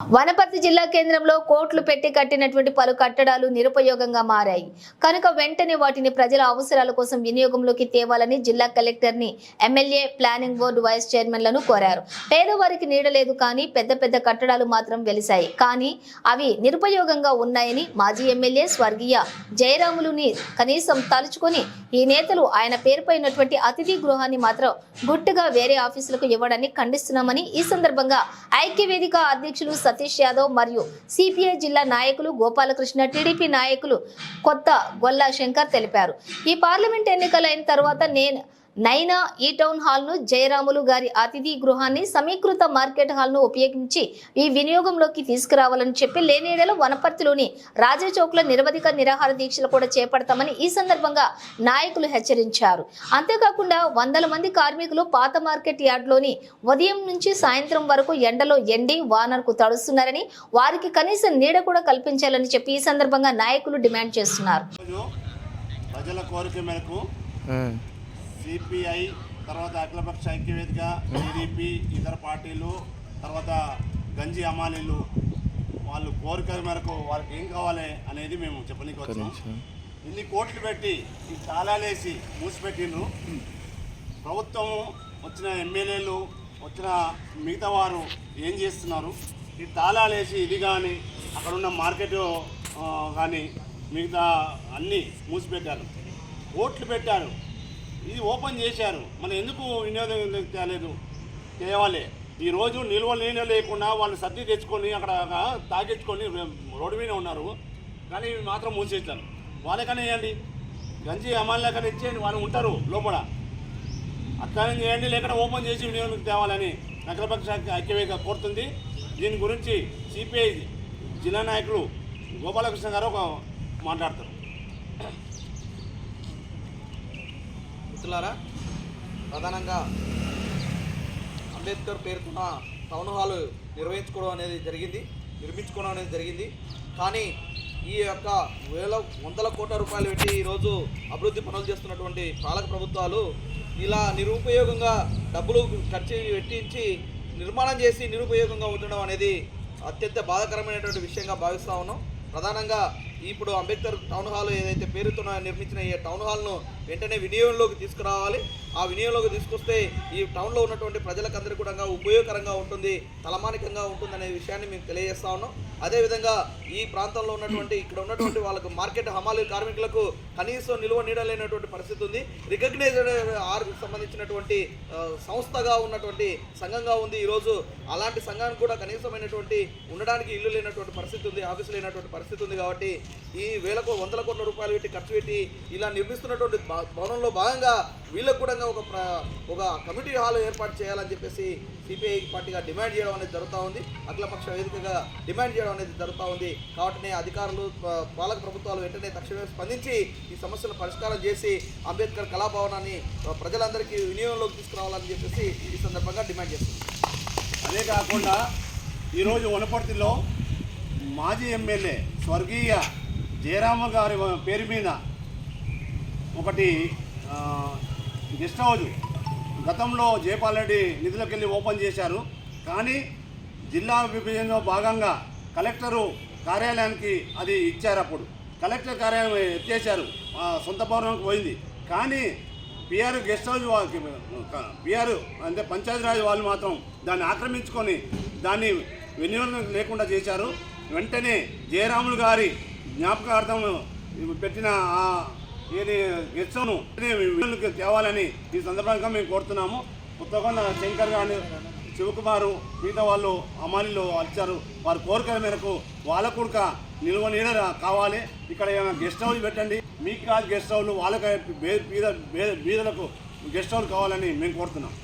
వనపర్తి జిల్లా కేంద్రంలో కోట్లు పెట్టి కట్టినటువంటి పలు కట్టడాలు నిరుపయోగంగా మారాయి. కనుక వెంటనే వాటిని ప్రజల అవసరాల కోసం వినియోగంలోకి తేవాలని జిల్లా కలెక్టర్ని ఎమ్మెల్యే ప్లానింగ్ బోర్డు వైస్ చైర్మన్లను కోరారు. పేదవారికి నీడలేదు కానీ పెద్ద పెద్ద కట్టడాలు మాత్రం వెలిశాయి. కానీ అవి నిరుపయోగంగా ఉన్నాయని మాజీ ఎమ్మెల్యే స్వర్గీయ జయరాములుని కనీసం తలుచుకొని ఈ నేతలు ఆయన పేరుపైనటువంటి అతిథి గృహాన్ని మాత్రం గుట్టుగా వేరే ఆఫీసులకు ఇవ్వడాన్ని ఖండిస్తున్నామని ఈ సందర్భంగా ఐక్యవేదిక అధ్యక్షులు సతీష్ యాదవ్ మరియు సిపిఐ జిల్లా నాయకులు గోపాలకృష్ణ టీడీపీ నాయకులు కొత్త గొల్ల శంకర్ తెలిపారు. ఈ పార్లమెంట్ ఎన్నికలైన తర్వాత నేను నైనా ఈ టౌన్ హాల్ను జయరాములు గారి అతిథి గృహాన్ని సమీకృత మార్కెట్ హాల్ను ఉపయోగించి ఈ వినియోగంలోకి తీసుకురావాలని చెప్పి లేనేడలో వనపర్తిలోని రాజా చౌక్లో నిరవధిక నిరాహార దీక్షలు కూడా చేపడతామని ఈ సందర్భంగా నాయకులు హెచ్చరించారు. అంతేకాకుండా వందల మంది కార్మికులు పాత మార్కెట్ యార్డ్లోని ఉదయం నుంచి సాయంత్రం వరకు ఎండలో ఎండి వానర్కు తడుస్తున్నారని వారికి కనీసం నీడ కూడా కల్పించాలని చెప్పి ఈ సందర్భంగా నాయకులు డిమాండ్ చేస్తున్నారు. ఈరోజు ప్రజల కోరిక మేరకు సిపిఐ తర్వాత అఖిలపక్ష ఐక్యవేదిక టీడీపీ ఇతర పార్టీలు తర్వాత గంజి అమాలీలు వాళ్ళు కోరిక మేరకు వాళ్ళకి ఏం కావాలి అనేది మేము చెప్పనీకి వచ్చాం. ఇన్ని కోట్లు పెట్టి ఈ తాళాలేసి మూసిపెట్టిండ్రు. ప్రభుత్వం వచ్చిన ఎమ్మెల్యేలు వచ్చిన మిగతా వారు ఏం చేస్తున్నారు? ఈ తాళాలేసి ఇది కానీ అక్కడ ఉన్న మార్కెట్ కానీ మిగతా అన్నీ మూసిపెట్టారు. ఓట్లు పెట్టారు. ఇది ఓపెన్ చేశారు. మనం ఎందుకు వినియోగం తేలేదు తేవాలి. ఈరోజు నిల్వ నీళ్ళు లేకుండా వాళ్ళు సర్ది తెచ్చుకొని అక్కడ తాగించుకొని రోడ్డు మీద ఉన్నారు. కానీ ఇవి మాత్రం మూసేస్తారు వాళ్ళకనే వేయండి గంజి అమ్మాయిలకనే ఇచ్చేయండి. వాళ్ళు ఉంటారు లోపల. అక్కడ చేయండి. లేకుండా ఓపెన్ చేసి వినియోగం తేవాలని నగరపక్ష ఐక్యవేదిక కోరుతుంది. దీని గురించి సిపిఐ జిల్లా నాయకులు గోపాలకృష్ణ గారు ఒక మాట్లాడతారు. మిత్రులారా ప్రధానంగా అంబేద్కర్ పేరుతున్న టౌన్ హాల్ నిర్వహించుకోవడం అనేది జరిగింది నిర్మించుకోవడం అనేది జరిగింది. కానీ ఈ యొక్క వేల వందల కోట్ల రూపాయలు పెట్టి ఈరోజు అభివృద్ధి పనులు చేస్తున్నటువంటి పాలక ప్రభుత్వాలు ఇలా నిరుపయోగంగా డబ్బులు ఖర్చు పెట్టించి నిర్మాణం చేసి నిరుపయోగంగా ఉండడం అనేది అత్యంత బాధాకరమైనటువంటి విషయంగా భావిస్తూ ఉన్నాం. ప్రధానంగా ఇప్పుడు అంబేద్కర్ టౌన్ హాల్ ఏదైతే పేరుతో నిర్మించిన ఈ టౌన్ హాల్ను వెంటనే వినియోగంలోకి తీసుకురావాలి. ఆ వినియోగంలోకి తీసుకొస్తే ఈ టౌన్లో ఉన్నటువంటి ప్రజలకందరికీ కూడా ఉపయోగకరంగా ఉంటుంది తలమానికంగా ఉంటుంది అనే విషయాన్ని మేము తెలియజేస్తా ఉన్నాం. అదేవిధంగా ఈ ప్రాంతంలో ఉన్నటువంటి ఇక్కడ ఉన్నటువంటి వాళ్ళకు మార్కెట్ హమాలి కార్మికులకు కనీసం నిల్వ నీడలేనటువంటి పరిస్థితి ఉంది. రికగ్నైజ్డ్ ఆర్కి సంబంధించినటువంటి సంస్థగా ఉన్నటువంటి సంఘంగా ఉంది ఈరోజు. అలాంటి సంఘానికి కూడా కనీసమైనటువంటి ఉండడానికి ఇల్లు లేనటువంటి పరిస్థితి ఉంది ఆఫీసు లేనటువంటి పరిస్థితి ఉంది కాబట్టి ఈ వేలకు వందల కోట్ల రూపాయలు పెట్టి ఖర్చు పెట్టి ఇలా నిర్మిస్తున్నటువంటి భవనంలో భాగంగా వీళ్ళకు కూడా ఒక ఒక కమిటీ హాల్ ఏర్పాటు చేయాలని చెప్పేసి సిపిఐ పార్టీగా డిమాండ్ చేయడం అనేది జరుగుతూ ఉంది. అఖిలపక్ష వేదికగా డిమాండ్ చేయడం అనేది జరుగుతూ ఉంది. కాబట్టి అధికారులు పాలక ప్రభుత్వాలు వెంటనే తక్షణమే స్పందించి ఈ సమస్యను పరిష్కారం చేసి అంబేద్కర్ కళాభవనాన్ని ప్రజలందరికీ వినియోగంలోకి తీసుకురావాలని చెప్పేసి ఈ సందర్భంగా డిమాండ్ చేస్తుంది అదే కాకుండా ఈరోజు వనపర్తిలో మాజీ ఎమ్మెల్యే స్వర్గీయ జయరామ గారి పేరు మీద ఒకటి గెస్ట్ హౌజ్ గతంలో జయపాల్ రెడ్డి నిధులకు వెళ్ళి ఓపెన్ చేశారు. కానీ జిల్లా విభజనలో భాగంగా కలెక్టరు కార్యాలయానికి అది ఇచ్చారు అప్పుడు. కలెక్టర్ కార్యాలయం ఎత్తేసారు సొంత భవనానికి పోయింది. కానీ పిఆర్ గెస్ట్ హౌస్ వాళ్ళకి పిఆర్ అంటే పంచాయతీరాజ్ వాళ్ళు మాత్రం దాన్ని ఆక్రమించుకొని దాన్ని వినియోగం లేకుండా చేశారు. వెంటనే జయరాములు గారి జ్ఞాపకార్థం పెట్టిన ఆ ఏది గెస్ట్ను తేవాలని ఈ సందర్భంగా మేము కోరుతున్నాము. కొత్తకొండ శంకర్ గారు శివకుమారు మిగతా వాళ్ళు అమాలీలు వచ్చారు. వారి కోరికల మేరకు వాళ్ళ కూడక నిల్వ నీడ కావాలి. ఇక్కడ ఏమైనా గెస్ట్ హౌస్ పెట్టండి. మీకు కాదు గెస్ట్ హౌస్ వాళ్ళకి బీద బీదలకు గెస్ట్ హౌస్ కావాలని మేము కోరుతున్నాం.